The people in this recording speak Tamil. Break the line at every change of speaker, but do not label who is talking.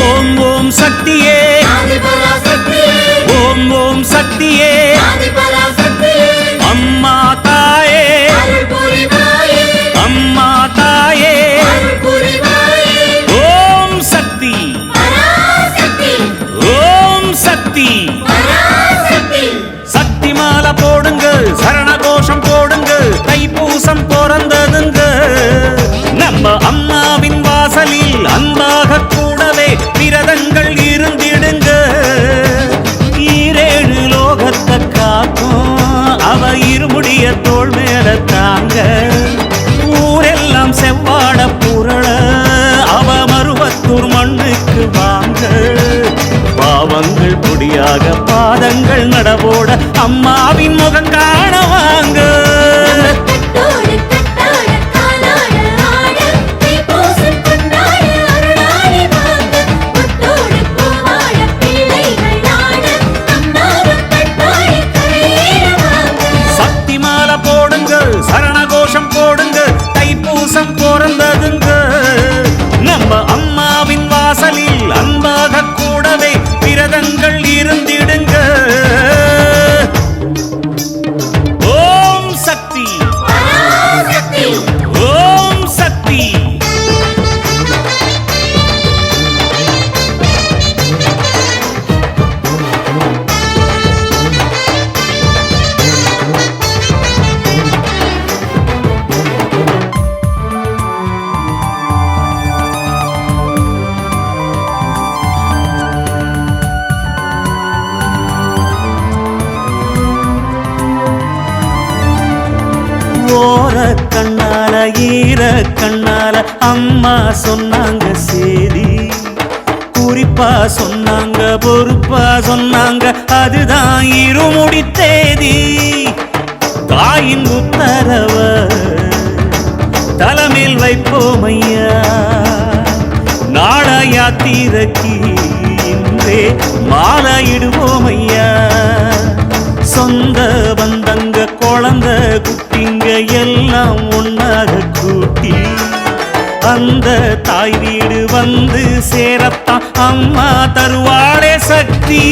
ஓம் ஓம் சக்தியே. ஓம் ஓம் சக்தியே. அம்மா தாயே. அம்மா தாயே. ஓம் சக்தி. ஓம் சக்தி. சக்தி மாலை போடுங்க சரண தாங்க. ஊரெல்லாம் செவ்வாட புரள. அவ மருவத்தூர் மண்ணுக்கு வாங்க. பாவங்கள் பொடியாக பாதங்கள் நடவோட அம்மாவின் முகம் காண வாங்க. போடுங்கள். சரண கோஷம் போடுங்கள். ஓர கண்ணால ஈர கண்ணால அம்மா சொன்னாங்க சேதி. குறிப்பா சொன்னாங்க பொறுப்பா சொன்னாங்க அதுதான் இருமுடி தேதி. தாயின் உத்தரவ தலைமையில் வைப்போம் ஐயா நாட யாத்திரைக்கு இன்றே மாலையிடுவோம் அந்த தாய் வீடு வந்து சேரத்தான். அம்மா தருவாளே சக்தி.